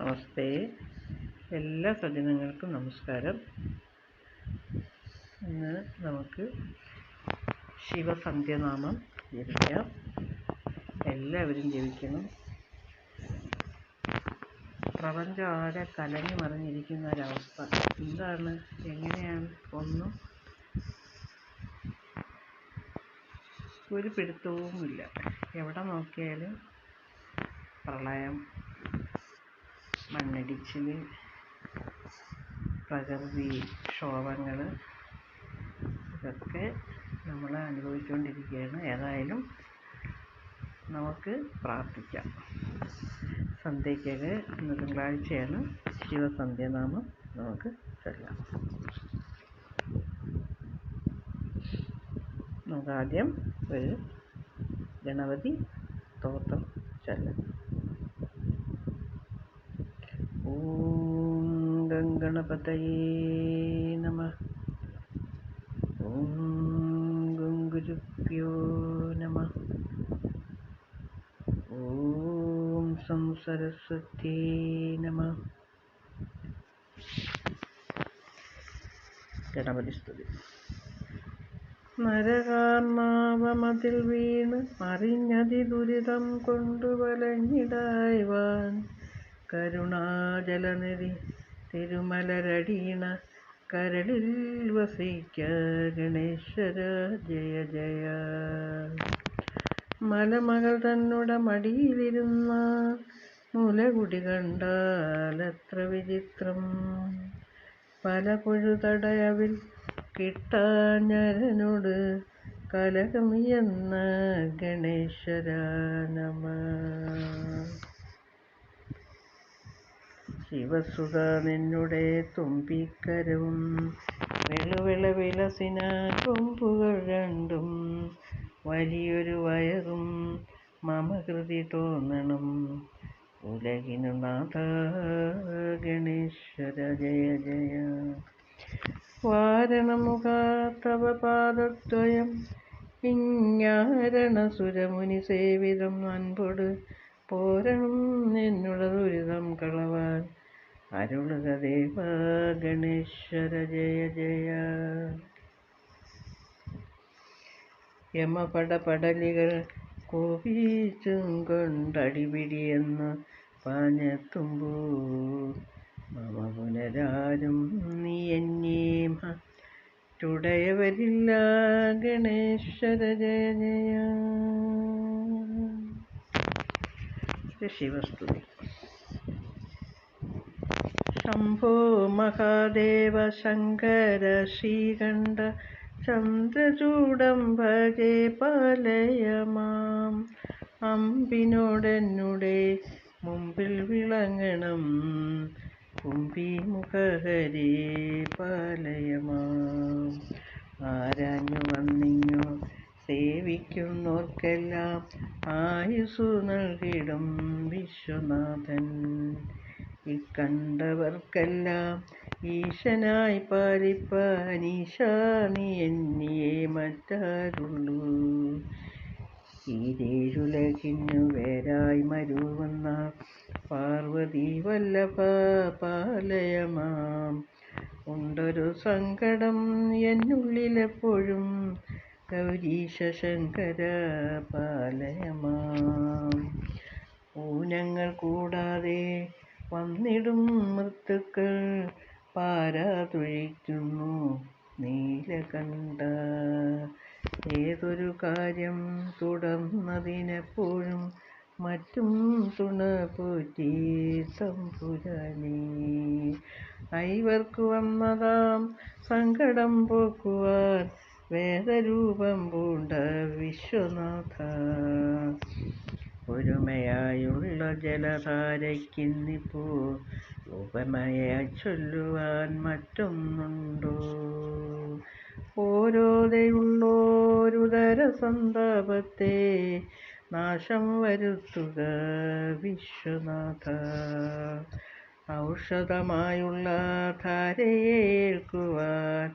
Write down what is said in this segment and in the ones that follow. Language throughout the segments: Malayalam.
നമസ്തേ. എല്ലാ സജ്ജനങ്ങൾക്കും നമസ്കാരം. ഇന്ന് നമുക്ക് ശിവസന്ധ്യനാമം ജപിക്കാം. എല്ലാവരും ജപിക്കണം. പ്രപഞ്ചം ആകെ കലങ്ങി മറിഞ്ഞിരിക്കുന്ന ഒരവസ്ഥ. എന്താണ്? എങ്ങനെയാണ്? ഒന്നും ഒരു പിടുത്തവുമില്ല. എവിടെ നോക്കിയാലും പ്രളയം മണ്ണിടിച്ചിൽ പ്രകൃതി ക്ഷോഭങ്ങൾ ഇതൊക്കെ നമ്മൾ അനുഭവിച്ചുകൊണ്ടിരിക്കുകയാണ് ഏതായാലും നമുക്ക് പ്രാർത്ഥിക്കാം. സന്ധ്യയ്ക്കൊക്കെ ഇന്ന് തിങ്കളാഴ്ചയാണ് ശിവസന്ധ്യനാമം. നമുക്ക് ചൊല്ലാം. നമുക്കാദ്യം ഒരു ഗണപതി സ്തോത്രം ചൊല്ലാം. ഓം ഗംഗണപതയേ നമ ഓം ഗംഗുരുഭ്യോ നമ ഓം സംസരസ്വത്യേ നമ ഗണപതി സ്തുതി. നരകാർണാവമതിൽ വീണ് അറിഞ്ഞതി ദുരിതം കൊണ്ടു വലഞ്ഞിടായ്വാൻ കരുണാജലനിധി തിരുമലരടീണ കരളിൽ വസിക്ക ഗണേശ്വര ജയ ജയ. മലമകൾ തന്നുട മടിയിലിരുന്ന മുലകുടി കണ്ടാലത്ര വിചിത്രം. പല കൊഴുതടയവിൽ കിട്ടാഞ്ഞരനോട് കലകമിയെന്ന ഗണേശ്വര നമ. ശിവസുത നിന്നുടെ തുമ്പിക്കരവും വെളുവിള വിലസിന കൊമ്പുകൾ രണ്ടും വലിയൊരു വയറും മമകൃതി തോന്നണം. ഉലകിനു നാഥ ഗണേശ്വര ജയ ജയ. വാരണമുഖാത്തവ പാദദ്വയം ഇഞ്ഞാരണസുരമുനി സേവിതം അൻപൊട് പോരണം എന്നുള്ള ദുരിതം കളവാൻ. അരുളുക ഗണേശ്വര ജയ ജയ. യമപടപടലികൾ കോപിച്ചും കൊണ്ടടിപിടിയെന്ന് പാഞ്ഞെത്തുമ്പോ. മമ പുനരാരും നീ എന്നീമ തുടയവരില്ല ഗണേശ്വര ജയ ജയ. ശിവസ്തുതി ശംഭോ മഹാദേവ ശങ്കര ശ്രീകണ്ഠ ചന്ദ്രചൂടം ഭജേ പാലയമാം അമ്പിനോടെന്നുടെ മുമ്പിൽ വിളങ്ങണം കുമ്പി മുഖഹരേ പാലയ മാം ആരാഞ്ഞു വന്നിഞ്ഞു സേവിക്കുന്നോർക്കെല്ലാം ആയുസു നൽകിടും വിശ്വനാഥൻ. ഇക്കണ്ടവർക്കെല്ലാം ഈശനായി പാലിപ്പാൻ ഈശാനി എന്നിയെ മറ്റാരുള്ളൂ. ഈരേഴുലകിന്നു വേരായി മരുവുന്ന പാർവതി വല്ലഭ പാലയമാം. ഉണ്ടൊരു സങ്കടം എന്നുള്ളിലെപ്പോഴും ഗൗരീശ ശങ്കര പാലയമാം. ഊനങ്ങൾ കൂടാതെ വന്നിടും മൃത്തുക്കൾ. പാരാതൊഴിക്കുന്നു നീലകണ്ഠ ഏതൊരു കാര്യം തുടർന്നതിനെപ്പോഴും മറ്റും തുണ പോറ്റി തമ്പുരാനേ. ഐവർക്ക് വന്നതാം സങ്കടം പോക്കുവാൻ വേദരൂപം പൂണ്ട വിശ്വനാഥ. ഒരുമയായുള്ള ജലധാരയ്ക്കിന്നിപ്പോ ഉപമയായി ചൊല്ലുവാൻ മറ്റൊന്നുണ്ടോ? ഓരോതയുള്ളോരുതര സന്താപത്തെ നാശം വരുത്തുക വിശ്വനാഥ. ഔഷധമായുള്ള ധാരയേൽക്കുവാൻ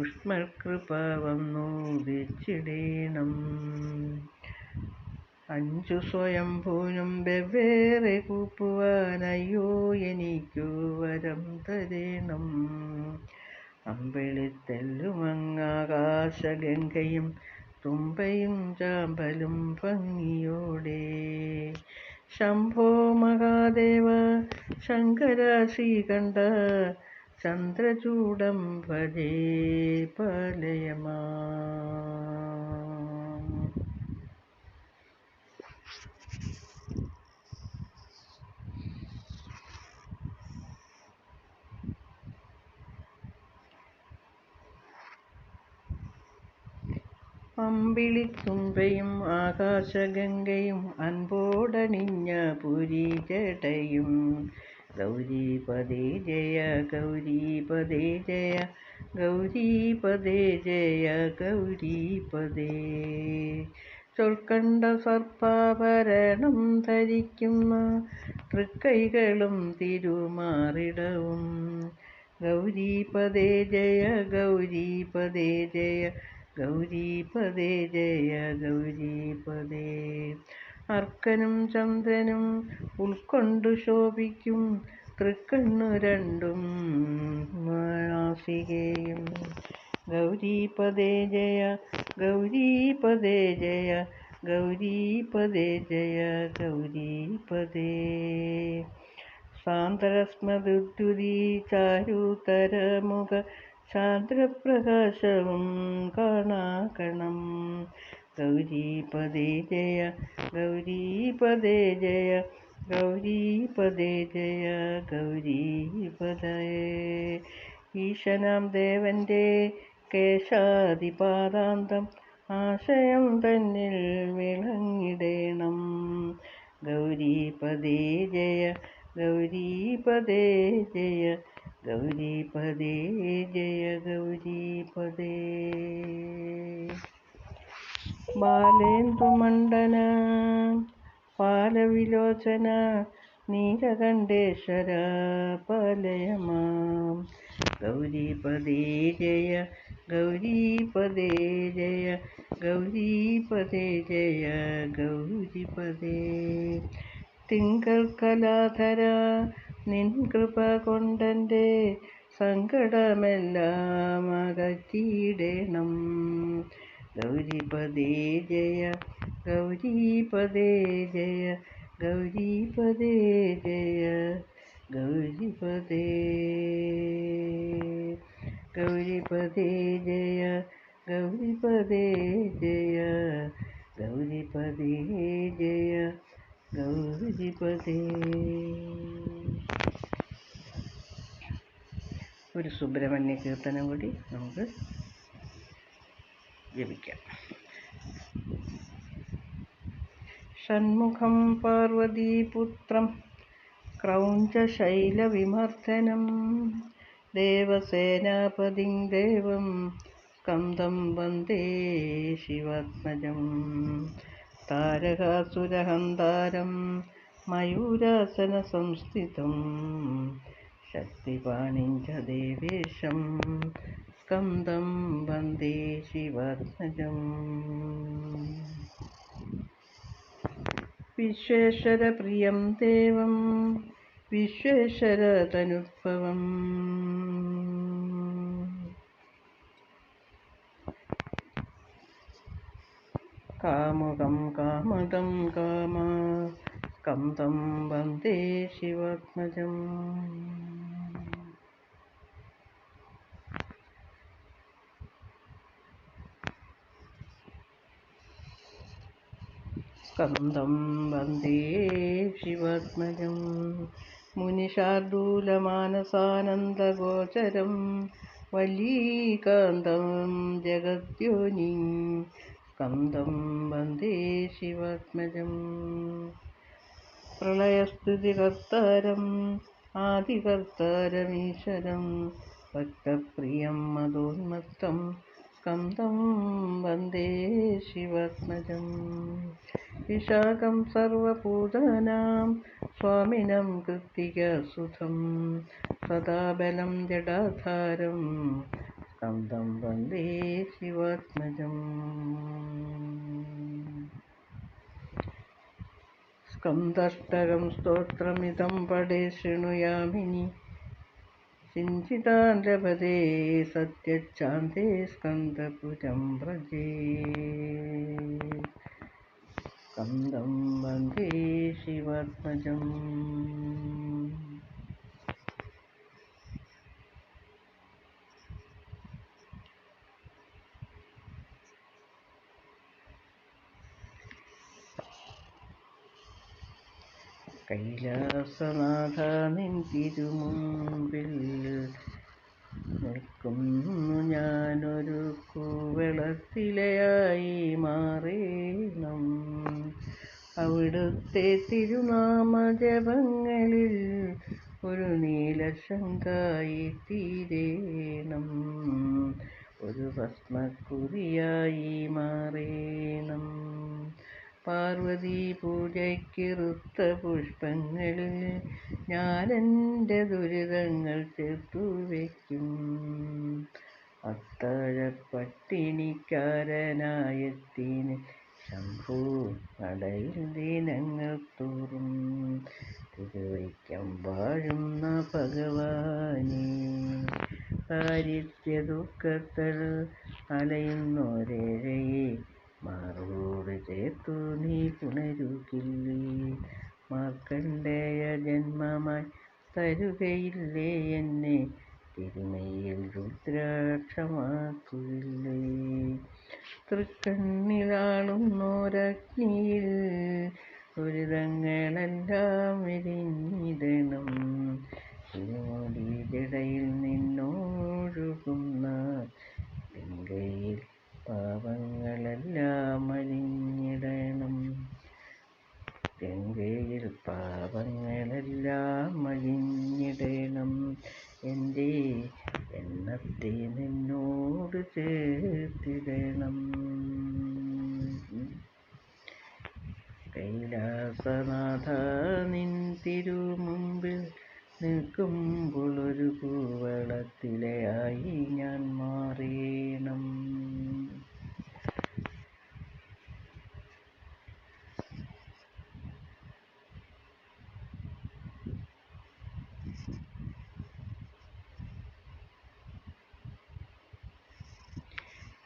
ഉഷ്മകൃപ വന്നു ദിച്ചിടേണം അഞ്ചു സ്വയംഭൂനും വെവ്വേറെ കൂപ്പുവാനയ്യോ എനിക്കു വരം തരേണം. അമ്പിളിത്തെല്ലുമങ്ങാകാശഗംഗയും തുമ്പയും ചാമ്പലും ഭംഗിയോടെ. ശംഭോ മഹാദേവ ശങ്കര ശ്രീകണ്ഠ ചന്ദ്രചൂടം ഭജേ പാലയമാ. അമ്പിളിത്തുമ്പയും ആകാശഗംഗയും അൻപോടണിഞ്ഞ പുരിജടയും ഗൗരീപദേ ജയ ഗൗരീപദേ ജയ ഗൗരീപദേ ജയ ഗൗരീപദേ ചൊൽക്കണ്ട സർപ്പാഭരണം ധരിക്കുന്ന തൃക്കൈകളും തിരുമാറിടവും. ഗൗരീപദേ ജയ ഗൗരീപദേ ജയ ഗൗരീപദേ ജയ ഗൗരീപദേ. അർക്കനും ചന്ദ്രനും ഉൾക്കൊണ്ടു ശോഭിക്കും തൃക്കണ്ണു രണ്ടും നാസികയും ഗൗരീപദേ ജയ ഗൗരീപദേ ജയ ഗൗരീപദേ ജയ ഗൗരീപദേ. സാന്ദ്രസ്മദുദ്യുതി ചാരുതരമുഖ ചാന്ദ്രപ്രകാശവും കാണാക്കണം. ഗൗരീപദേ ജയ ഗൗരീപദേ ജയ ഗൗരീപദേ ജയ ഗൗരീപദേ ഈശനാം ദേവന്റെ കേശാദിപാദാന്തം ആശയം തന്നിൽ വിളങ്ങിടേണം. ഗൗരീപദേ ജയ ഗൗരീപദേ ജയ ഗൗരീപദേ ജയ ഗൗരീപദേ ബാലേന്ദുമണ്ഡന പാലവിലോചന നീലകണ്ഠേശ്വര പാലയമാം ഗൗരീപദേ ജയ ഗൗരീപദേ ജയ ഗൗരീപദേ ജയ ഗൗരിപദേ തിങ്കൾ കലാധര നിൻ കൃപ കൊണ്ടെന്റെ സങ്കടമെല്ലാം അകറ്റിയിടണം. ഗൗരിപദേ ജയ ഗൗരിപദേ ജയ ഗൗരിപദേ ജയ ഗൗരിപദേ ഗൗരിപദേ ജയ ഗൗരിപദേ ജയ ഗൗരിപദേ ജയ ഗൗരിപദേ. ഒരു സുബ്രഹ്മണ്യ കീർത്തനം കൂടി നമുക്ക് ജപിക്കാം. ഷൺമുഖം പാർവതീപുത്രം ക്രൗഞ്ചശൈലവിമർദ്ദനം ദേവസേനാപതി ദേവം കന്തം വന്ദേ ശിവാത്മജം താരകാസുരഹന്താരം മയൂരാസനസംസ്ഥിതം ശക്തിപാണിഞ്ച ദേവേശം സ്കന്ദം വന്ദേ ശിവാത്മജം. വിശ്വേശ്വരപ്രിയം ദേവം വിശ്വേശ്വരതനുദ്ഭവം കാമുകം കാമദം കാമ സ്കന്ദം വന്ദേ ശിവാത്മജം. സ്കന്ദം വന്ദേ ശിവത്മജം. മുനിഷാർദൂലമാനസാനന്ദഗോചരം വല്ലീകാന്തം ജഗദ്യോനി. കന്ദം വന്ദേ ശിവത്മജം. പ്രളയസ്തുതികർത്താരം ആദികർത്താരമീശ്വരം. ഭക്തപ്രിയം മതോന്മത്തം. സ്കന്ദം വന്ദേ ശിവാത്മജം വിശാഖം സർവഭൂതാനാം സ്വാമിനം കൃത്തികസുധം സദാബലം ജടാധാരം സ്കന്ദം വന്ദേ ശിവാത്മജം സ്കന്ദഷ്ടകം സ്തോത്രമിതം പടേ ശൃണുയാമിനി. चिञ्चितान्ध्रपदे सत्यच्छान्ते स्कन्दपुजं व्रजे। स्कन्दं वन्दे शिवात्मजम्। കൈലാസനാഥ നിൻ തിരുമുമ്പിൽ നിൽക്കുന്നു ഞാനൊരു കൂവളത്തിലയായി മാറേണം. അവിടുത്തെ തിരുനാമജപങ്ങളിൽ ഒരു നീലശങ്കായി തീരേണം. ഒരു ഭസ്മക്കുറിയായി മാറേണം. പാർവതി പൂജയ്ക്കിറുത്ത പുഷ്പങ്ങളിൽ ഞാനെന്റെ ദുരിതങ്ങൾ ചേർത്തു വയ്ക്കും. അത്താഴപ്പട്ടിണിക്കാരനായെത്തിന് ശംഭു നടയിൽ ദിനങ്ങൾ തോറും തിരുവയ്ക്കം വാഴുന്ന ഭഗവാനെ. ദാരിദ്ര്യ ദുഃഖത്തിൽ അലയുന്നൊരേഴയെ മാറോട് ചേർത്തു പുണരുകില്ലേ മാർക്കണ്ഡേയ ജന്മമായി തരുകയില്ലേ എന്നെ? തിരുമയിൽ രുദ്രാക്ഷമാക്കുകില്ലേ തൃക്കണ്ണിലാളുന്നോരഗ്നിയിൽ ദുരിതങ്ങളെല്ലാം എരിഞ്ഞിടണം തിരുമുടി ജടയിൽ നിന്നോഴുകുന്ന ഗംഗയിൽ പാപങ്ങളെല്ലാം അലിഞ്ഞിടണം. ഗംഗയിൽ പാപങ്ങളെല്ലാം അലിഞ്ഞിടണം. എന്റെ എണ്ണത്തെ നിന്നോട് ചേർത്തിടണം. കൈലാസനാഥ നിൻ തിരുമുമ്പിൽ നിൽക്കുമ്പോൾ ഒരു കൂവളത്തിലയായി ഞാൻ മാറേണം.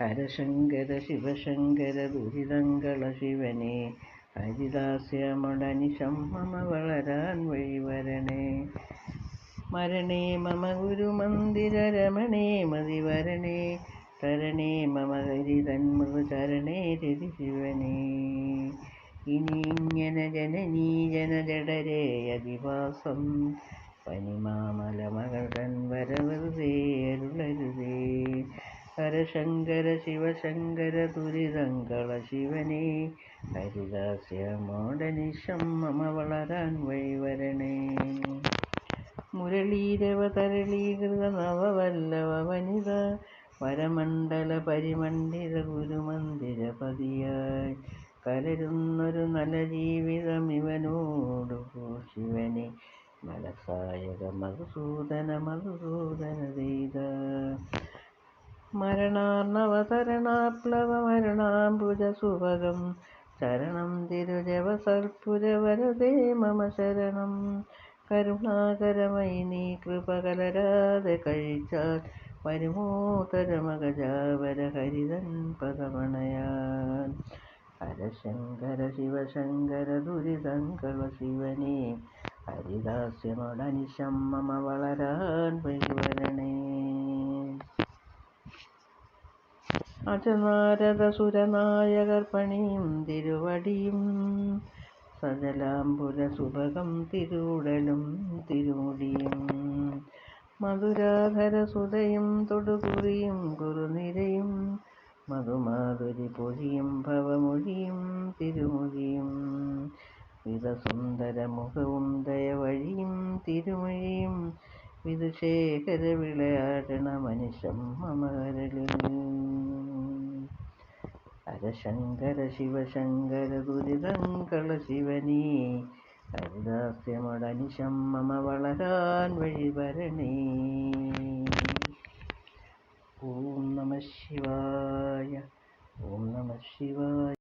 ഹരശങ്കര ശിവശങ്കര ദുരിതങ്കള ശിവനെ ഹരിദാസ്യമണനി മമ വളരാൻ വഴിവരണേ. മരണേ മമ ഗുരുമന്ദിരരമണേ മതിവരണേ തരണേ മമ ഹരിതന്മൃചരണേ രതി ശിവനേ. ഇനിങ്ങനെ ജനനീ ജനജടരേ അധിവാസം പനിമാമല മകൾ തൻ വരവരുതേ അരുളരുതേ. ഹരശങ്കര ശിവശങ്കര ദുരിതങ്കള ശിവനേ ഹരിദാസ്യമോടനിശം മമ വളരാൻ വഴിവരണേ. മുരളീരവതരളീകൃത നവവല്ലവ വനിത വരമണ്ഡല പരിമണ്ഡിത ഗുരുമന്ദിര പതിയായി. കലരുന്നൊരു നല്ല ജീവിതം ഇവനോടു ശിവനെ മനസായക മധുസൂദന മധുസൂദന ചെയ്ത. മരണാർണവതരണാപ്ലവ മരണാംബുജ സുഭഗം ശരണം തിരുജവസൽപുര വരദേ മമ ശരണം. കരുണാകരമയി നീ കൃപകലരാതെ കഴിച്ചാൽ വരുമോ ഹരിതൻ പദമണയാൻ. ഹരശങ്കര ശിവശങ്കര ദുരിതങ്കള ശിവനെ ഹരിദാസ്യമടനിശം മമ വളരാൻ വഴിവരണേ അജനാരദ സുരനായകർ പണിയും തിരുവടിയും സജലാംബുര സുഭകം തിരുടലും തിരുമുടിയും മധുരാധര സുതയും തൊടുകുറിയും കുറുനിരയും മധുമാധുരി പൊഴിയും ഭവമൊഴിയും തിരുമൊഴിയും വിധസുന്ദര മുഖവും ദയവഴിയും തിരുമൊഴിയും വിധുശേഖര വിളയാടണ മനുഷ്യം മമകരളിൽ ഹരശങ്കര ശിവശങ്കര ദുരിതങ്കള ശിവനീ. ഹരിദാസ്യമടനിശം മമ വളരാൻ വഴിവരണേ ഓം നമ ശിവായ ഓം നമ ശിവായ.